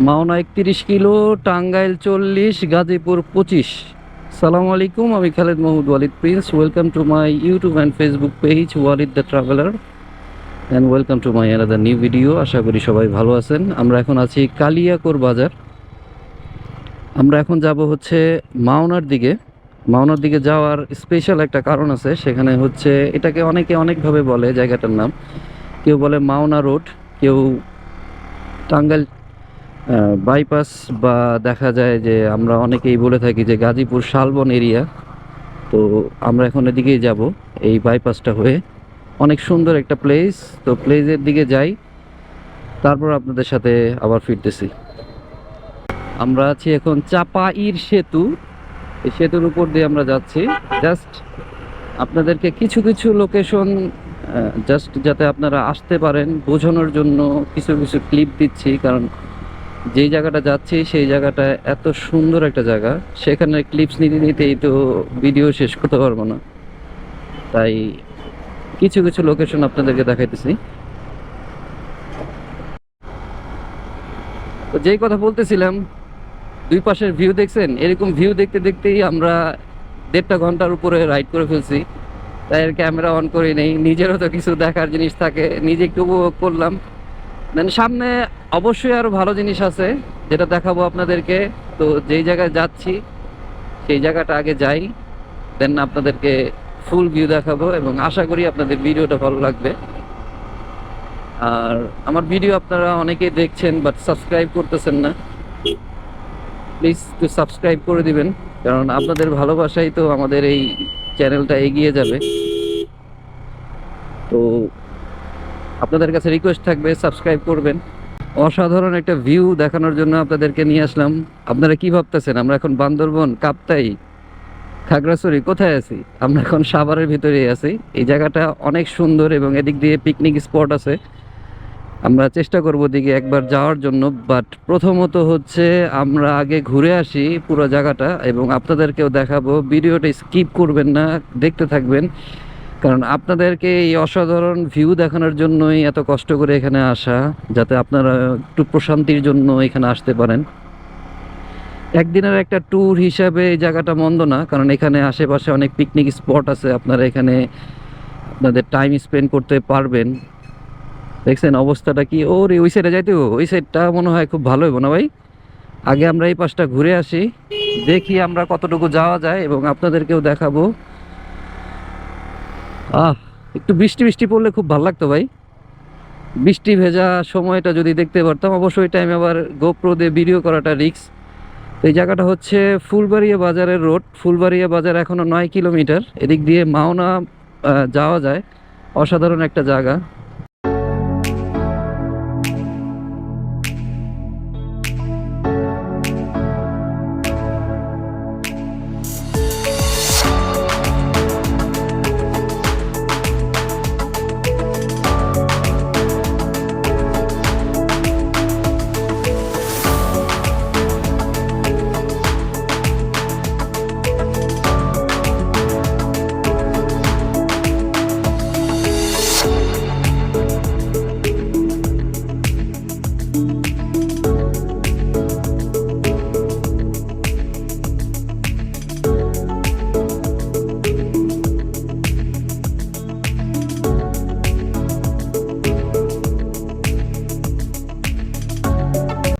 মাওনা একত্রিশ কিলো, টাঙ্গাইল চল্লিশ, গাজীপুর পঁচিশ। সালাম আলাইকুম, আমি Khaled Mahmud Walid Prince. Welcome to my YouTube and Facebook page Walid the traveller and welcome to my another new video আশা করি সবাই ভালো আছেন। আমরা এখন আছি কালিয়াকোর বাজার। আমরা এখন যাব হচ্ছে মাওনার দিকে। মাওনার দিকে যাওয়ার স্পেশাল একটা কারণ আছে, সেখানে হচ্ছে এটাকে অনেকে অনেকভাবে বলে, জায়গাটার নাম। কেউ বলে মাওনা রোড, কেউ টাঙ্গাইল বাইপাস বা দেখা যায় যে আমরা অনেকেই বলে থাকি যে গাজীপুর শালবন এরিয়া তো আমরা এখন এদিকেই যাব, এই বাইপাসটা হয়ে। অনেক সুন্দর একটা প্লেস তো প্লেসের দিকে যাই, তারপর আপনাদের সাথে আবার ফিরতেছি। আমরা আছি এখন চাপাইর সেতু, এই সেতুর উপর দিয়ে আমরা যাচ্ছি। জাস্ট আপনাদেরকে কিছু কিছু লোকেশন জাস্ট যাতে আপনারা আসতে পারেন, বোঝানোর জন্য কিছু কিছু ক্লিপ দিচ্ছি, কারণ যেই জায়গাটা যাচ্ছি, সেই জায়গাটা এত সুন্দর একটা জায়গা। সেখানে ক্লিপস নিতে নিতেই তো ভিডিও শেষ করতে পারব না। তাই কিছু কিছু লোকেশন আপনাদেরকে দেখাইতেছি। তো যেই কথা বলতেছিলাম, দুই পাশের ভিউ দেখছেন? এরকম ভিউ দেখতে দেখতেই আমরা দেড়টা ঘণ্টার উপরে রাইড করে ফেলছি। তাই আর ক্যামেরা অন করি নেই। নিজেরও তো কিছু দেখার জিনিস থাকে। নিজে একটু উপভোগ করলাম। দেন সামনে অবশ্যই আরও ভালো জিনিস আছে, যেটা দেখাবো আপনাদেরকে। তো যেই জায়গায় যাচ্ছি, সেই জায়গাটা আগে যাই দেন আপনাদেরকে ফুল ভিউ দেখাবো এবং আশা করি আপনাদের ভিডিওটা ভালো লাগবে। আর আমার ভিডিও আপনারা অনেকেই দেখছেন বাট সাবস্ক্রাইব করতেছেন না। প্লিজ একটু সাবস্ক্রাইব করে দিবেন, কারণ আপনাদের ভালোবাসাই তো আমাদের এই চ্যানেলটা এগিয়ে যাবে। তো আপনাদের কাছে রিকোয়েস্ট থাকবে সাবস্ক্রাইব করবেন। অসাধারণ একটা ভিউ দেখানোর জন্য আপনাদেরকে নিয়ে আসলাম। আপনারা কি ভাবতেছেন? আমরা এখন বান্দরবন, কাপ্তাই, খাগড়াছড়ি কোথায় আছি? আমরা এখন সাভারের ভিতরেই আছি। এই জায়গাটা অনেক সুন্দর এবং এদিক দিয়ে পিকনিক স্পট আছে। আমরা চেষ্টা করব দিকে একবার যাওয়ার জন্য বাট প্রথমত হচ্ছে আমরা আগে ঘুরে আসি পুরো জায়গাটা এবং আপনাদেরকেও দেখাবো। ভিডিওটা স্কিপ করবেন না, দেখতে থাকবেন। কারণ আপনাদেরকে এই অসাধারণ ভিউ দেখানোর জন্যই এত কষ্ট করে এখানে আসা, যাতে আপনারা একটু প্রশান্তির জন্য এখানে আসতে পারেন। একদিনের একটা ট্যুর হিসাবে এই জায়গাটা মন্দ না, কারণ এখানে আশেপাশে অনেক পিকনিক স্পট আছে, আপনারা এখানে আপনাদের টাইম স্পেন্ড করতে পারবেন। দেখছেন অবস্থাটা কি? ওর, ওই সাইডে যাইতে? ওই সাইডটা মনে হয় খুব ভালো হইব না ভাই? আগে আমরা এই পাশটা ঘুরে আসি, দেখি আমরা কতটুকু যাওয়া যায় এবং আপনাদেরকেও দেখাবো। আহ, একটু বৃষ্টি বৃষ্টি পড়লে খুব ভালো লাগতো ভাই। বৃষ্টি ভেজা সময়টা যদি দেখতে পারতাম অবশ্যই টাইমে আবার গোপ্রো দিয়ে ভিডিও করাটা রিক্স এই জায়গাটা হচ্ছে ফুলবাড়িয়া বাজারের রোড ফুলবাড়িয়া বাজার এখনও নয় কিলোমিটার। এদিক দিয়ে মাওনা যাওয়া যায়। অসাধারণ একটা জায়গা।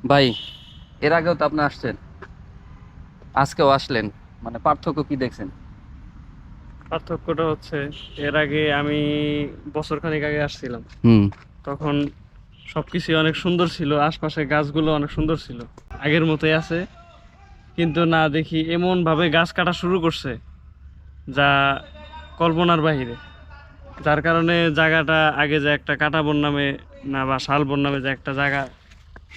ভাই এর আগেও তো আপনি আসছেন। আজকেও আসলেন। মানে পার্থক্য কি দেখছেন? পার্থক্যটা হচ্ছে এর আগে আমি বছর খানেক আগে আসছিলাম। হুম। তখন সবকিছু অনেক সুন্দর ছিল, আশপাশে গাছগুলো অনেক সুন্দর ছিল। আগের মতোই আছে, কিন্তু না দেখি এমন ভাবে গাছ কাটা শুরু করছে যা কল্পনার বাহিরে। যার কারণে জায়গাটা আগে যে একটা কাটাবন নামে না বা শালবন নামে যে একটা জায়গা,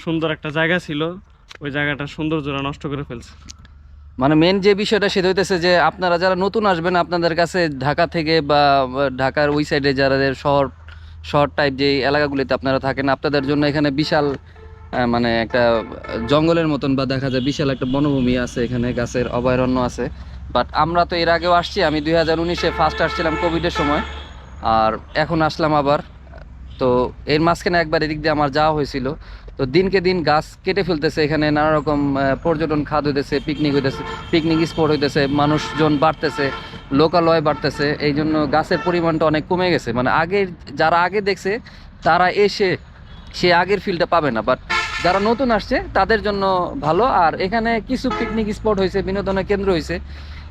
সুন্দর একটা জায়গা ছিল, ওই জায়গাটা সৌন্দর্যটা নষ্ট করে ফেলছে। মানে মেন যে বিষয়টা সেটা হইতেছে যে আপনারা যারা নতুন আসবেন, আপনাদের কাছে ঢাকা থেকে বা ঢাকার ওই সাইডে যারা শহর শহর টাইপ যে এলাকাগুলিতে আপনারা থাকেন, আপনাদের জন্য এখানে বিশাল মানে একটা জঙ্গলের মতন বা দেখা যায় বিশাল একটা বনভূমি আছে এখানে, গাছের অভয়ারণ্য আছে। বাট আমরা তো এর আগেও আসছি, আমি দুই হাজার উনিশে ফার্স্ট আসছিলাম কোভিডের সময়, আর এখন আসলাম আবার। তো এর মাঝখানে একবার এদিক দিয়ে আমার যাওয়া হয়েছিল। তো দিনকে দিন গাছ কেটে ফেলতেছে, এখানে নানা রকম পর্যটন খাদ হইতেছে পিকনিক হইতেছে পিকনিক স্পট হইতেছে, মানুষজন বাড়তেছে। লোকালয় বাড়তেছে এই জন্য গাছের পরিমাণটা অনেক কমে গেছে। মানে আগে, যারা আগে দেখছে, তারা এসে সে আগের ফিলটা পাবে না। বাট যারা নতুন আসছে, তাদের জন্য ভালো। আর এখানে কিছু পিকনিক স্পট হয়েছে, বিনোদনের কেন্দ্র হয়েছে।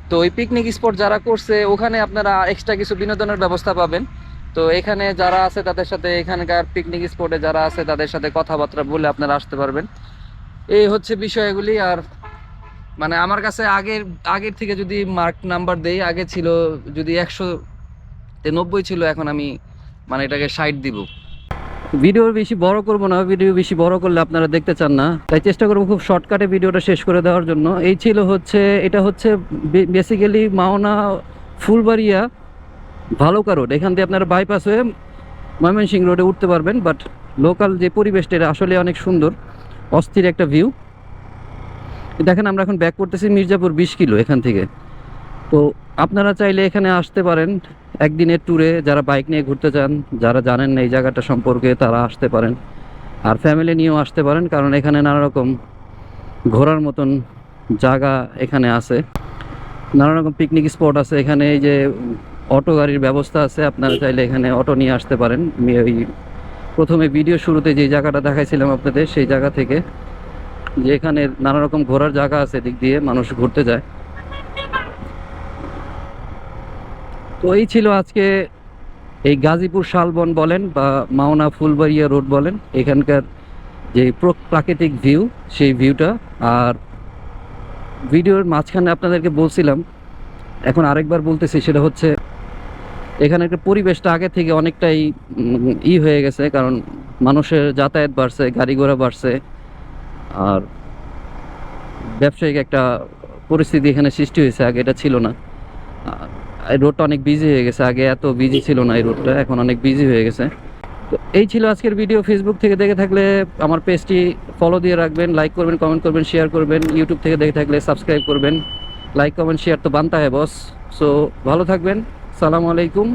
তো ওই পিকনিক স্পট যারা করছে, ওখানে আপনারা এক্সট্রা কিছু বিনোদনের ব্যবস্থা পাবেন। তো এখানে যারা আছে, তাদের সাথে এখানকার পিকনিক স্পটে যারা আছে, তাদের সাথে কথাবার্তা বলে আপনারা আসতে পারবেন। এই হচ্ছে বিষয়গুলি। আর মানে আমার কাছে আগের আগের থেকে যদি মার্ক নাম্বার দেই, আগে ছিল যদি একশো নব্বই ছিল, এখন আমি মানে এটাকে ষাট দিব। ভিডিও বেশি বড় করব না ভিডিও বেশি বড় করলে আপনারা দেখতে চান না। তাই চেষ্টা করব খুব শর্টকাটে ভিডিওটা শেষ করে দেওয়ার জন্য। এই ছিল হচ্ছে, এটা হচ্ছে বেসিক্যালি মাওনা ফুলবাড়িয়া ভালোকা রোড। এখান দিয়ে আপনারা বাইপাস হয়ে ময়মনসিং রোডে উঠতে পারবেন বাট লোকাল যে পরিবেশটা, এটা আসলে অনেক সুন্দর, অস্থির একটা ভিউ দেখেন, আমরা এখন ব্যাক করতেছি মির্জাপুর বিশ কিলো এখান থেকে। তো আপনারা চাইলে এখানে আসতে পারেন, একদিনের ট্যুরে যারা বাইক নিয়ে ঘুরতে চান, যারা জানেন না এই জায়গাটা সম্পর্কে, তারা আসতে পারেন। আর ফ্যামিলি নিয়েও আসতে পারেন, কারণ এখানে নানা রকম ঘোরার মতন জায়গা এখানে আছে। নানা রকম পিকনিক স্পট আছে, এখানে এই যে অটো গাড়ির ব্যবস্থা আছে, আপনারা চাইলে এখানে অটো নিয়ে আসতে পারেন। ওই প্রথমে ভিডিও শুরুতে যে জায়গাটা দেখাইছিলাম আপনাদের, সেই জায়গা থেকে। যে এখানে নানা রকম ঘোরার জায়গা আছে দিক দিয়ে মানুষ ঘুরতে যায়। তো এই ছিল আজকে এই গাজীপুর শালবন বলেন বা মাওনা ফুলবাড়িয়া রোড বলেন, এখানকার যে প্র- প্রাকৃতিক ভিউ, সেই ভিউটা। আর ভিডিওর মাঝখানে আপনাদেরকে বলছিলাম, এখন আরেকবার বলতেছি, সেটা হচ্ছে এখানে একটা পরিবেশটা আগে থেকে অনেকটাই ই হয়ে গেছে, কারণ মানুষের যাতায়াত বাড়ছে, গাড়ি ঘোড়া বাড়ছে। আর ব্যবসায়িক একটা পরিস্থিতি এখানে সৃষ্টি হয়েছে, আগে এটা ছিল না। এই রোডটা অনেক বিজি হয়ে গেছে, আগে এত বিজি ছিল না এই রোডটা এখন অনেক বিজি হয়ে গেছে। তো এই ছিল আজকের ভিডিও ফেসবুক থেকে দেখে থাকলে আমার পেজটি ফলো দিয়ে রাখবেন লাইক করবেন কমেন্ট করবেন শেয়ার করবেন ইউটিউব থেকে দেখে থাকলে সাবস্ক্রাইব করবেন। লাইক কমেন্ট শেয়ার তো বানতা হ্যাঁ বস সো ভালো থাকবেন, সালামু আলাইকুম।